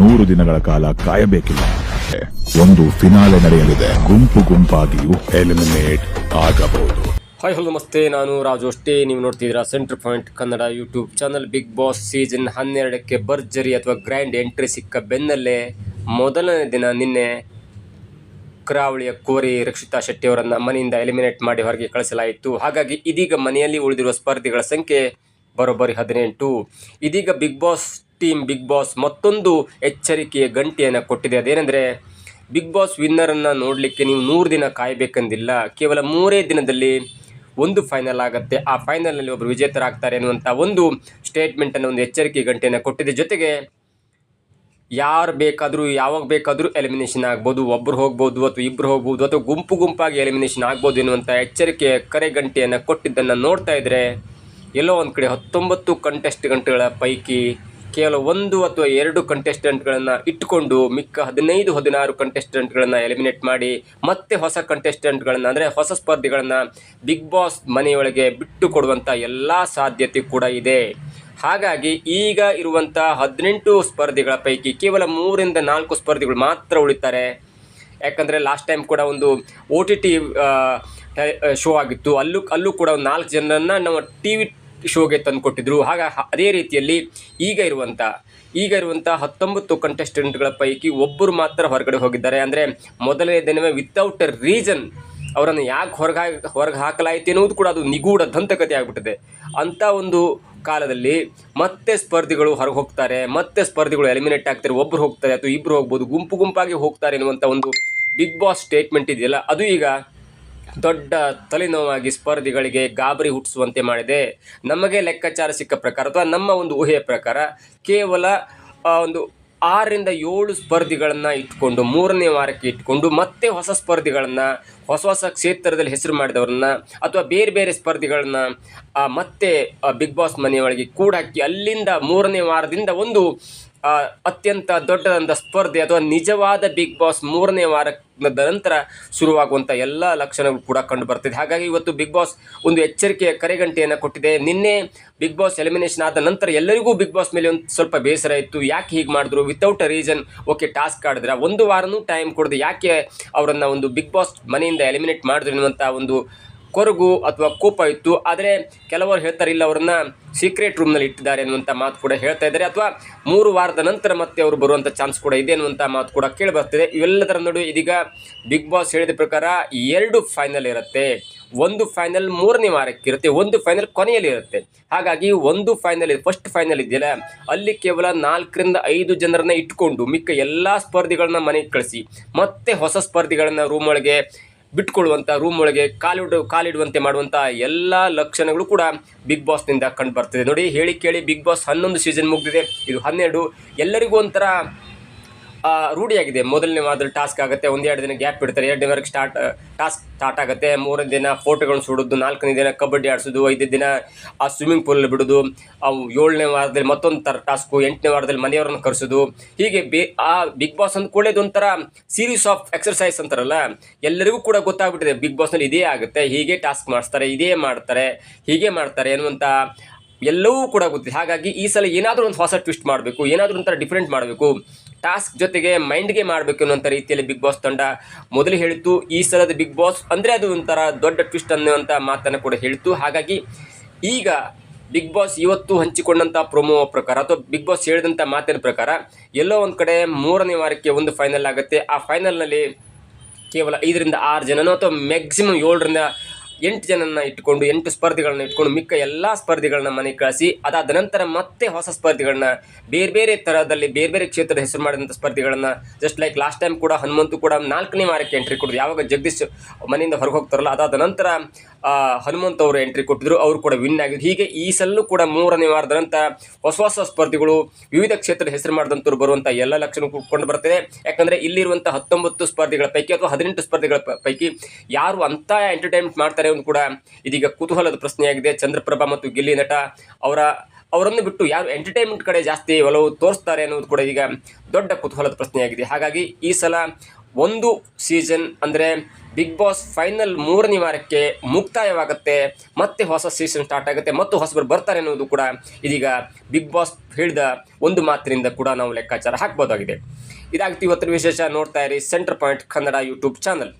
ನೂರು ದಿನಗಳ ಕಾಲ ಕಾಯಬೇಕಿಲ್ಲ. ಒಂದು ಫಿನಾಲೆ ನಡೆಯಲಿದೆ. ಗುಂಪು ಗುಂಪಾಗಿಯೂ ಎಲಿಮಿನೇಟ್ ಆಗಬಹುದು. ಹಾಯ್ ಹಲೋ ನಮಸ್ತೆ. ನಾನು ರಾಜು ಅಷ್ಟೇ. ನೀವು ನೋಡ್ತಿದ್ದೀರಾ centre point Kannada YouTube channel Bigg Boss season ಹನ್ನೆರಡಕ್ಕೆ ಭರ್ಜರಿ ಅಥವಾ ಗ್ರ್ಯಾಂಡ್ ಎಂಟ್ರಿ ಸಿಕ್ಕ ಬೆನ್ನಲ್ಲೇ ಮೊದಲನೇ ದಿನ ನಿನ್ನೆ ಕರಾವಳಿಯ ಕೋರಿ ರಕ್ಷಿತಾ ಶೆಟ್ಟಿ ಅವರನ್ನು ಮನೆಯಿಂದ ಎಲಿಮಿನೇಟ್ ಮಾಡಿ ಹೊರಗೆ ಕಳಿಸಲಾಯಿತು. ಹಾಗಾಗಿ ಇದೀಗ ಮನೆಯಲ್ಲಿ ಉಳಿದಿರುವ ಸ್ಪರ್ಧಿಗಳ ಸಂಖ್ಯೆ ಬರೋಬ್ಬರಿ ಹದಿನೆಂಟು. ಇದೀಗ Bigg Boss team Bigg Boss ಮತ್ತೊಂದು ಎಚ್ಚರಿಕೆಯ ಗಂಟೆಯನ್ನು ಕೊಟ್ಟಿದೆ. ಅದೇನೆಂದರೆ, ಬಿಗ್ ಬಾಸ್ ವಿನ್ನರನ್ನು ನೋಡಲಿಕ್ಕೆ ನೀವು ನೂರು ದಿನ ಕಾಯಬೇಕಂದಿಲ್ಲ. ಕೇವಲ ಮೂರೇ ದಿನದಲ್ಲಿ ಒಂದು ಫೈನಲ್ ಆಗುತ್ತೆ. ಆ ಫೈನಲ್ನಲ್ಲಿ ಒಬ್ಬರು ವಿಜೇತರಾಗ್ತಾರೆ ಅನ್ನುವಂಥ ಒಂದು ಸ್ಟೇಟ್ಮೆಂಟನ್ನು, ಒಂದು ಎಚ್ಚರಿಕೆ ಗಂಟೆಯನ್ನು ಕೊಟ್ಟಿದೆ. ಜೊತೆಗೆ, ಯಾರು ಬೇಕಾದರೂ, ಯಾವಾಗ ಬೇಕಾದರೂ ಎಲಿಮಿನೇಷನ್ ಆಗ್ಬೋದು. ಒಬ್ಬರು ಹೋಗ್ಬೋದು ಅಥವಾ ಇಬ್ಬರು ಹೋಗ್ಬೋದು ಅಥವಾ ಗುಂಪು ಗುಂಪಾಗಿ ಎಲಿಮಿನೇಷನ್ ಆಗ್ಬೋದು ಎನ್ನುವಂಥ ಎಚ್ಚರಿಕೆ ಕರೆ ಗಂಟೆಯನ್ನು ಕೊಟ್ಟಿದ್ದನ್ನು ನೋಡ್ತಾ ಇದ್ದರೆ ಎಲ್ಲೋ ಒಂದು ಕಡೆ ಹತ್ತೊಂಬತ್ತು ಕಂಟೆಸ್ಟ್ ಗಂಟೆಗಳ ಪೈಕಿ ಕೇವಲ ಒಂದು ಅಥವಾ ಎರಡು ಕಂಟೆಸ್ಟೆಂಟ್ಗಳನ್ನು ಇಟ್ಟುಕೊಂಡು ಮಿಕ್ಕ ಹದಿನೈದು, ಹದಿನಾರು ಕಂಟೆಸ್ಟೆಂಟ್ಗಳನ್ನು ಎಲಿಮಿನೇಟ್ ಮಾಡಿ ಮತ್ತೆ ಹೊಸ ಕಂಟೆಸ್ಟೆಂಟ್ಗಳನ್ನು ಅಂದರೆ ಹೊಸ ಸ್ಪರ್ಧಿಗಳನ್ನು ಬಿಗ್ ಬಾಸ್ ಮನೆಯೊಳಗೆ ಬಿಟ್ಟು ಕೊಡುವಂಥ ಎಲ್ಲ ಸಾಧ್ಯತೆ ಕೂಡ ಇದೆ. ಹಾಗಾಗಿ ಈಗ ಇರುವಂಥ ಹದಿನೆಂಟು ಸ್ಪರ್ಧಿಗಳ ಪೈಕಿ ಕೇವಲ ಮೂರಿಂದ ನಾಲ್ಕು ಸ್ಪರ್ಧಿಗಳು ಮಾತ್ರ ಉಳಿತಾರೆ. ಯಾಕಂದರೆ ಲಾಸ್ಟ್ ಟೈಮ್ ಕೂಡ ಒಂದು ಓ ಟಿ ಟಿ ಶೋ ಆಗಿತ್ತು. ಅಲ್ಲೂ ಅಲ್ಲೂ ಕೂಡ ಒಂದು ನಾಲ್ಕು ಜನರನ್ನು ನಾವು ಟಿ ವಿ ಶೋಗೆ ತಂದುಕೊಟ್ಟಿದ್ರು ಹಾಗ ಅದೇ ರೀತಿಯಲ್ಲಿ ಈಗ ಇರುವಂಥ ಈಗ ಇರುವಂಥ ಹತ್ತೊಂಬತ್ತು ಕಂಟೆಸ್ಟೆಂಟ್ಗಳ ಪೈಕಿ ಒಬ್ಬರು ಮಾತ್ರ ಹೊರಗಡೆ ಹೋಗಿದ್ದಾರೆ. ಅಂದರೆ ಮೊದಲನೇ ದಿನವೇ ವಿತೌಟ್ ಎ ರೀಸನ್ ಅವರನ್ನು ಯಾಕೆ ಹೊರಗೆ ಹೊರಗೆ ಹಾಕಲಾಯಿತು ಎನ್ನುವುದು ಕೂಡ ಅದು ನಿಗೂಢ ದಂತಕತೆ ಆಗಿಬಿಟ್ಟಿದೆ. ಅಂಥ ಒಂದು ಕಾಲದಲ್ಲಿ ಮತ್ತೆ ಸ್ಪರ್ಧಿಗಳು ಹೊರಗೆ ಹೋಗ್ತಾರೆ, ಮತ್ತೆ ಸ್ಪರ್ಧಿಗಳು ಎಲಿಮಿನೇಟ್ ಆಗ್ತಾರೆ. ಒಬ್ಬರು ಹೋಗ್ತಾರೆ ಅಥವಾ ಇಬ್ಬರು ಹೋಗ್ಬೋದು, ಗುಂಪು ಗುಂಪಾಗಿ ಹೋಗ್ತಾರೆ ಎನ್ನುವಂಥ ಒಂದು ಬಿಗ್ ಬಾಸ್ ಸ್ಟೇಟ್ಮೆಂಟ್ ಇದೆಯಲ್ಲ, ಅದು ಈಗ ದೊಡ್ಡ ತಲೆನೋವಾಗಿ ಸ್ಪರ್ಧಿಗಳಿಗೆ ಗಾಬರಿ ಹುಟ್ಟಿಸುವಂತೆ ಮಾಡಿದೆ. ನಮಗೆ ಲೆಕ್ಕಾಚಾರ ಸಿಕ್ಕ ಪ್ರಕಾರ ಅಥವಾ ನಮ್ಮ ಒಂದು ಊಹೆಯ ಪ್ರಕಾರ ಕೇವಲ ಒಂದು ಆರರಿಂದ ಏಳು ಸ್ಪರ್ಧಿಗಳನ್ನು ಇಟ್ಕೊಂಡು, ಮೂರನೇ ವಾರಕ್ಕೆ ಇಟ್ಕೊಂಡು, ಮತ್ತೆ ಹೊಸ ಸ್ಪರ್ಧಿಗಳನ್ನು, ಹೊಸ ಹೊಸ ಕ್ಷೇತ್ರದಲ್ಲಿ ಹೆಸರು ಮಾಡಿದವ್ರನ್ನ ಅಥವಾ ಬೇರೆ ಬೇರೆ ಸ್ಪರ್ಧಿಗಳನ್ನ ಮತ್ತೆ ಬಿಗ್ ಬಾಸ್ ಮನೆಯೊಳಗೆ ಕೂಡಾಕಿ ಅಲ್ಲಿಂದ ಮೂರನೇ ವಾರದಿಂದ ಒಂದು ಅತ್ಯಂತ ದೊಡ್ಡದಾದ ಸ್ಪರ್ಧೆ ಅಥವಾ ನಿಜವಾದ ಬಿಗ್ ಬಾಸ್ ಮೂರನೇ ವಾರದ ನಂತರ ಶುರುವಾಗುವಂಥ ಎಲ್ಲ ಲಕ್ಷಣಗಳು ಕೂಡ ಕಂಡು ಬರ್ತಿದೆ. ಹಾಗಾಗಿ ಇವತ್ತು ಬಿಗ್ ಬಾಸ್ ಒಂದು ಎಚ್ಚರಿಕೆಯ ಕರೆಗಂಟೆಯನ್ನು ಕೊಟ್ಟಿದೆ. ನಿನ್ನೆ ಬಿಗ್ ಬಾಸ್ ಎಲಿಮಿನೇಷನ್ ಆದ ನಂತರ ಎಲ್ಲರಿಗೂ ಬಿಗ್ ಬಾಸ್ ಮೇಲೆ ಒಂದು ಸ್ವಲ್ಪ ಬೇಸರ ಇತ್ತು. ಯಾಕೆ ಹೀಗೆ ಮಾಡಿದ್ರು? Without a reason okay task ಆಡಿದ್ರೆ. ಒಂದು ವಾರನೂ ಟೈಮ್ ಕೊಡದೆ ಯಾಕೆ ಅವರನ್ನು ಒಂದು ಬಿಗ್ ಬಾಸ್ ಮನೆಯಿಂದ ಎಲಿಮಿನೇಟ್ ಮಾಡಿದ್ರು ಅನ್ನುವಂಥ ಒಂದು ಕೊರಗು ಅಥವಾ ಕೋಪ ಇತ್ತು. ಆದರೆ ಕೆಲವರು ಹೇಳ್ತಾರೆ, ಇಲ್ಲ, ಅವ್ರನ್ನ ಸೀಕ್ರೆಟ್ ರೂಮ್ನಲ್ಲಿ ಇಟ್ಟಿದ್ದಾರೆ ಅನ್ನುವಂಥ ಮಾತು ಕೂಡ ಹೇಳ್ತಾ ಇದ್ದಾರೆ. ಅಥವಾ ಮೂರು ವಾರದ ನಂತರ ಮತ್ತೆ ಅವರು ಬರುವಂಥ ಚಾನ್ಸ್ ಕೂಡ ಇದೆ ಅನ್ನುವಂಥ ಮಾತು ಕೂಡ ಕೇಳಿ ಬರ್ತಿದೆ ಇವೆಲ್ಲದರ ನಡುವೆ ಇದೀಗ ಬಿಗ್ ಬಾಸ್ ಹೇಳಿದ ಪ್ರಕಾರ ಎರಡು ಫೈನಲ್ ಇರುತ್ತೆ. ಒಂದು ಫೈನಲ್ ಮೂರನೇ ವಾರಕ್ಕೆ ಇರುತ್ತೆ. ಒಂದು ಫೈನಲ್ ಕೊನೆಯಲ್ಲಿ ಇರುತ್ತೆ. ಹಾಗಾಗಿ ಒಂದು ಫೈನಲ್ ಫಸ್ಟ್ ಫೈನಲ್ ಇದೆಯಲ್ಲ, ಅಲ್ಲಿ ಕೇವಲ ನಾಲ್ಕರಿಂದ ಐದು ಜನರನ್ನ ಇಟ್ಕೊಂಡು ಮಿಕ್ಕ ಎಲ್ಲ ಸ್ಪರ್ಧಿಗಳನ್ನ ಮನೆಗೆ ಕಳಿಸಿ, ಮತ್ತೆ ಹೊಸ ಸ್ಪರ್ಧಿಗಳನ್ನ ರೂಮ್ ಒಳಗೆ ಬಿಟ್ಕೊಳ್ಳುವಂಥ ರೂಮ್ ಒಳಗೆ ಕಾಲಿಡು, ಕಾಲಿಡುವಂತೆ ಮಾಡುವಂಥ ಎಲ್ಲ ಲಕ್ಷಣಗಳು ಕೂಡ ಬಿಗ್ ಬಾಸ್ನಿಂದ ಕಂಡು ಬರ್ತಿದೆ. ನೋಡಿ, ಹೇಳಿ ಕೇಳಿ ಬಿಗ್ ಬಾಸ್ ಹನ್ನೊಂದು ಸೀಸನ್ ಮುಗಿದಿದೆ. ಇದು ಹನ್ನೆರಡು. ಎಲ್ಲರಿಗೂ ಒಂಥರ ರೂಢಿಯಾಗಿದೆ. ಮೊದಲನೇ ವಾರದಲ್ಲಿ ಟಾಸ್ಕ್ ಆಗುತ್ತೆ ಒಂದೆರಡು ದಿನ ಗ್ಯಾಪ್ ಇಡ್ತಾರೆ. ಎರಡನೇ ವಾರಕ್ಕೆ ಸ್ಟಾರ್ಟ್ ಟಾಸ್ಕ್ ಸ್ಟಾರ್ಟ್ ಆಗುತ್ತೆ. ಮೂರನೇ ದಿನ ಫೋಟೋಗಳನ್ನು ಸುಡೋದು, ನಾಲ್ಕನೇ ದಿನ ಕಬಡ್ಡಿ ಆಡಿಸೋದು, ಐದನೇ ದಿನ ಆ ಸ್ವಿಮ್ಮಿಂಗ್ ಪೂಲಲ್ಲಿ ಬಿಡೋದು, ಅವು ಏಳನೇ ವಾರದಲ್ಲಿ ಮತ್ತೊಂದು ಥರ ಟಾಸ್ಕು ಎಂಟನೇ ವಾರದಲ್ಲಿ ಮನೆಯವ್ರನ್ನ ಕರೆಸೋದು. ಹೀಗೆ ಬೇ, ಆ ಬಿಗ್ ಬಾಸ್ ಅಂದ ಕೂಡಲೇ ಇದೊಂಥರ ಸೀರೀಸ್ ಆಫ್ ಎಕ್ಸರ್ಸೈಸ್ ಅಂತಾರಲ್ಲ, ಎಲ್ಲರಿಗೂ ಕೂಡ ಗೊತ್ತಾಗ್ಬಿಟ್ಟಿದೆ. ಬಿಗ್ ಬಾಸ್ನಲ್ಲಿ ಇದೇ ಆಗುತ್ತೆ, ಹೀಗೆ ಟಾಸ್ಕ್ ಮಾಡಿಸ್ತಾರೆ, ಇದೇ ಮಾಡ್ತಾರೆ, ಹೀಗೆ ಮಾಡ್ತಾರೆ ಅನ್ನುವಂಥ ಎಲ್ಲವೂ ಕೂಡ ಗೊತ್ತಿದೆ ಹಾಗಾಗಿ ಈ ಸಲ ಏನಾದರೂ ಒಂದು ಹೊಸ ಟ್ವಿಸ್ಟ್ ಮಾಡಬೇಕು, ಏನಾದರೂ ಒಂಥರ ಡಿಫ್ರೆಂಟ್ ಮಾಡಬೇಕು ಟಾಸ್ಕ್ ಜೊತೆಗೆ ಮೈಂಡ್ಗೆ ಮಾಡಬೇಕು ಅನ್ನೋಂಥ ರೀತಿಯಲ್ಲಿ ಬಿಗ್ ಬಾಸ್ ತಂಡ ಮೊದಲು ಹೇಳಿತ್ತು. ಈ ಸಲದ ಬಿಗ್ ಬಾಸ್ ಅಂದರೆ ಅದು ಒಂಥರ ದೊಡ್ಡ ಟ್ವಿಸ್ಟ್ ಅನ್ನುವಂಥ ಮಾತನ್ನು ಕೂಡ ಹೇಳಿತ್ತು. ಹಾಗಾಗಿ ಈಗ ಬಿಗ್ ಬಾಸ್ ಇವತ್ತು ಹಂಚಿಕೊಂಡಂಥ ಪ್ರೊಮೋ ಪ್ರಕಾರ ಅಥವಾ ಬಿಗ್ ಬಾಸ್ ಹೇಳಿದಂಥ ಮಾತಿನ ಪ್ರಕಾರ ಎಲ್ಲೋ ಒಂದು ಕಡೆ ಮೂರನೇ ವಾರಕ್ಕೆ ಒಂದು ಫೈನಲ್ ಆಗುತ್ತೆ. ಆ ಫೈನಲ್ನಲ್ಲಿ ಕೇವಲ ಐದರಿಂದ ಆರು ಜನನೋ ಅಥವಾ ಮ್ಯಾಕ್ಸಿಮಮ್ ಏಳರಿಂದ ಎಂಟು ಜನನ ಇಟ್ಕೊಂಡು, ಎಂಟು ಸ್ಪರ್ಧಿಗಳನ್ನ ಇಟ್ಕೊಂಡು, ಮಿಕ್ಕ ಎಲ್ಲ ಸ್ಪರ್ಧಿಗಳನ್ನ ಮನೆಗೆ ಕಳಿಸಿ, ಅದಾದ ನಂತರ ಮತ್ತೆ ಹೊಸ ಸ್ಪರ್ಧಿಗಳನ್ನ, ಬೇರೆ ಬೇರೆ ಥರದಲ್ಲಿ ಬೇರೆ ಬೇರೆ ಕ್ಷೇತ್ರದ ಹೆಸರು ಮಾಡಿದಂಥ ಸ್ಪರ್ಧಿಗಳನ್ನ ಜಸ್ಟ್ ಲೈಕ್ ಲಾಸ್ಟ್ ಟೈಮ್ ಕೂಡ, ಹನುಮಂತು ಕೂಡ ನಾಲ್ಕನೇ ವಾರಕ್ಕೆ ಎಂಟ್ರಿ ಕೊಡೋದು. ಯಾವಾಗ ಜಗದೀಶ್ ಮನೆಯಿಂದ ಹೊರಗೆ ಹೋಗ್ತಾರಲ್ಲ, ಅದಾದ ನಂತರ ಹನುಮಂತ್ ಅವರು ಎಂಟ್ರಿ ಕೊಟ್ಟಿದ್ರು, ಅವರು ಕೂಡ ವಿನ್ ಆಗಿದ್ರು. ಹೀಗೆ ಈ ಸಲೂ ಕೂಡ ಮೂರನೇ ವಾರದ ನಂತರ ಹೊಸ ಹೊಸ ಸ್ಪರ್ಧಿಗಳು, ವಿವಿಧ ಕ್ಷೇತ್ರದ ಹೆಸರು ಮಾಡಿದಂಥವ್ರು ಬರುವಂಥ ಎಲ್ಲ ಲಕ್ಷಣ ಕೊಂಡು ಬರ್ತದೆ ಯಾಕಂದರೆ ಇಲ್ಲಿರುವಂಥ ಹತ್ತೊಂಬತ್ತು ಸ್ಪರ್ಧಿಗಳ ಪೈಕಿ ಅಥವಾ ಹದಿನೆಂಟು ಸ್ಪರ್ಧಿಗಳ ಪೈಕಿ ಯಾರು ಅಂತ ಎಂಟರ್ಟೈನ್ಮೆಂಟ್ ಮಾಡ್ತಾರೆ ಅಂತ ಕೂಡ ಇದೀಗ ಕುತೂಹಲದ ಪ್ರಶ್ನೆಯಾಗಿದೆ. ಚಂದ್ರಪ್ರಭಾ ಮತ್ತು ಗಿಲ್ಲಿ ನಟ ಅವರ, ಅವರನ್ನು ಬಿಟ್ಟು ಯಾರು ಎಂಟರ್ಟೈನ್ಮೆಂಟ್ ಕಡೆ ಜಾಸ್ತಿ ಒಲವು ತೋರಿಸ್ತಾರೆ ಅನ್ನೋದು ಕೂಡ ಈಗ ದೊಡ್ಡ ಕುತೂಹಲದ ಪ್ರಶ್ನೆಯಾಗಿದೆ. ಹಾಗಾಗಿ ಈ ಸಲ ಒಂದು ಸೀಸನ್ ಅಂದರೆ ಬಿಗ್ ಬಾಸ್ ಫೈನಲ್ ಮೂರನೇ ವಾರಕ್ಕೆ ಮುಕ್ತಾಯವಾಗುತ್ತೆ, ಮತ್ತೆ ಹೊಸ ಸೀಸನ್ ಸ್ಟಾರ್ಟ್ ಆಗುತ್ತೆ, ಮತ್ತು ಹೊಸಬರು ಬರ್ತಾರೆ ಅನ್ನೋದು ಕೂಡ ಇದೀಗ ಬಿಗ್ ಬಾಸ್ ಹೇಳಿದ ಒಂದು ಮಾತಿನಿಂದ ಕೂಡ ನಾವು ಲೆಕ್ಕಾಚಾರ ಹಾಕ್ಬೋದಾಗಿದೆ. ಇದಾಗ್ತಿ ಇವತ್ತಿನ ವಿಶೇಷ ನೋಡ್ತಾ ಇರಿ centre point Kannada YouTube channel